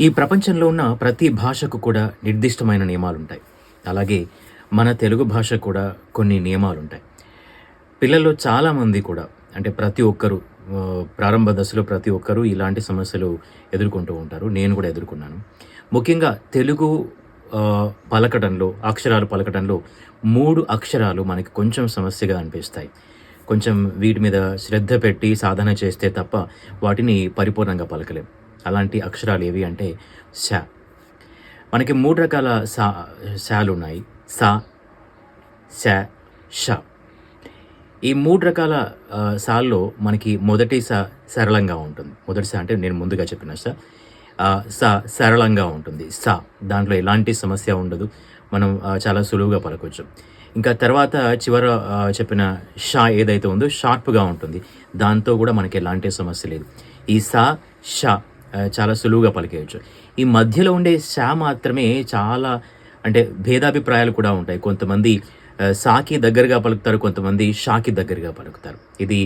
ఈ ప్రపంచంలో ఉన్న ప్రతి భాషకు కూడా నిర్దిష్టమైన నియమాలు ఉంటాయి అలాగే మన తెలుగు భాష కూడా కొన్ని నియమాలు ఉంటాయి పిల్లల్లో చాలామంది కూడా అంటే ప్రతి ఒక్కరు ప్రారంభ దశలో ప్రతి ఒక్కరూ ఇలాంటి సమస్యలు ఎదుర్కొంటూ ఉంటారు. నేను కూడా ఎదుర్కొన్నాను. ముఖ్యంగా తెలుగు పలకటంలో పలకడంలో అక్షరాలు పలకడంలో మూడు అక్షరాలు మనకి కొంచెం సమస్యగా అనిపిస్తాయి. కొంచెం వీటి మీద శ్రద్ధ పెట్టి సాధన చేస్తే తప్ప వాటిని పరిపూర్ణంగా పలకలేం. అలాంటి అక్షరాలు ఏవి అంటే శా. మనకి మూడు రకాల సా శాలు ఉన్నాయి. సా శ ష. ఈ మూడు రకాల సాల్లో మనకి మొదటి స సరళంగా ఉంటుంది. మొదటి స అంటే నేను ముందుగా చెప్పిన స. స సరళంగా ఉంటుంది. స దాంట్లో ఎలాంటి సమస్య ఉండదు. మనం చాలా సులువుగా పలకొచ్చు. ఇంకా తర్వాత చివర చెప్పిన షా ఏదైతే ఉందో షార్ప్గా ఉంటుంది. దాంతో కూడా మనకి ఎలాంటి సమస్య లేదు. ఈ సా ష చాలా సులువుగా పలికేయచ్చు. ఈ మధ్యలో ఉండే షా మాత్రమే చాలా అంటే భేదాభిప్రాయాలు కూడా ఉంటాయి. కొంతమంది సాకి దగ్గరగా పలుకుతారు కొంతమంది షాకి దగ్గరగా పలుకుతారు. ఇది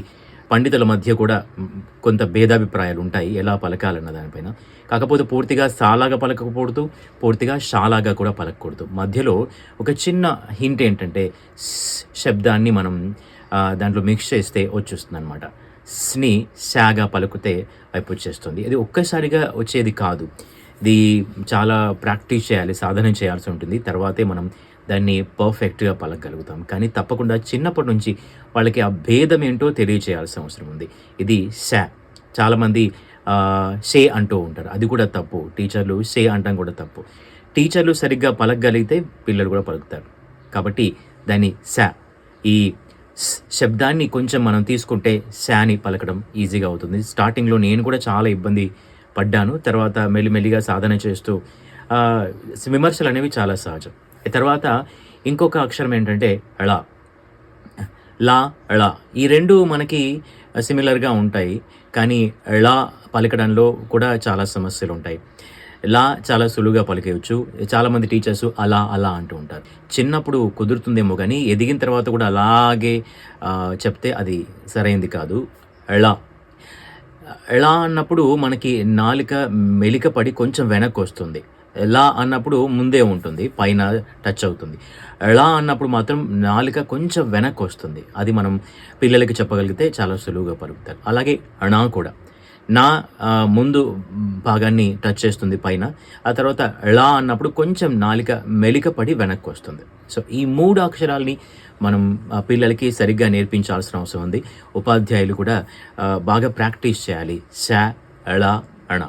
పండితుల మధ్య కూడా కొంత భేదాభిప్రాయాలు ఉంటాయి ఎలా పలకాలన్న దానిపైన. కాకపోతే పూర్తిగా సాలాగా పలకకూడదు పూర్తిగా షాలాగా కూడా పలకకూడదు. మధ్యలో ఒక చిన్న హింట్ ఏంటంటే శబ్దాన్ని మనం దాంట్లో మిక్స్ చేస్తే వచ్చేస్తుంది అనమాట స్ని శాగా పలుకుతే వైపు వచ్చేస్తుంది అది ఒక్కసారిగా వచ్చేది కాదు. ఇది చాలా ప్రాక్టీస్ చేయాలి సాధన చేయాల్సి ఉంటుంది. తర్వాతే మనం దాన్ని పర్ఫెక్ట్గా పలకగలుగుతాం. కానీ తప్పకుండా చిన్నప్పటి నుంచి వాళ్ళకి ఆ భేదం ఏంటో తెలియచేయాల్సిన అవసరం ఉంది. ఇది శా. చాలామంది షే అంటూ ఉంటారు. అది కూడా తప్పు. టీచర్లు షే అంటాం కూడా తప్పు. టీచర్లు సరిగ్గా పలకగలిగితే పిల్లలు కూడా పలుకుతారు. కాబట్టి దాన్ని శా. ఈ శబ్దాన్ని కొంచెం మనం తీసుకుంటే శాని పలకడం ఈజీగా అవుతుంది. స్టార్టింగ్లో నేను కూడా చాలా ఇబ్బంది పడ్డాను. తర్వాత మెల్లిమెల్లిగా సాధన చేస్తూ విమర్శలు అనేవి చాలా సహజం. తర్వాత ఇంకొక అక్షరం ఏంటంటే ళ. లా ళ. ఈ రెండు మనకి సిమిలర్గా ఉంటాయి. కానీ ళ పలకడంలో కూడా చాలా సమస్యలు ఉంటాయి. లా చాలా సులువుగా పలికేయచ్చు. చాలామంది టీచర్స్ అలా అలా అంటూ ఉంటారు. చిన్నప్పుడు కుదురుతుందేమో కానీ ఎదిగిన తర్వాత కూడా అలాగే చెప్తే అది సరైంది కాదు. ఎలా ఎలా అన్నప్పుడు మనకి నాలుక మెలిక పడి కొంచెం వెనక్కి వస్తుంది. ఎలా అన్నప్పుడు ముందే ఉంటుంది పైన టచ్ అవుతుంది. ఎలా అన్నప్పుడు మాత్రం నాలుక కొంచెం వెనక్కి వస్తుంది. అది మనం పిల్లలకి చెప్పగలిగితే చాలా సులువుగా పలుకుతారు. అలాగే అణా కూడా. నా ముందు భాగాన్ని టచ్ చేస్తుంది పైన. ఆ తర్వాత ఎలా అన్నప్పుడు కొంచెం నాలిక మెలిక పడి వెనక్కి వస్తుంది. సో ఈ మూడు అక్షరాల్ని మనం పిల్లలకి సరిగ్గా నేర్పించాల్సిన అవసరం ఉంది. ఉపాధ్యాయులు కూడా బాగా ప్రాక్టీస్ చేయాలి. శ ళ అణ.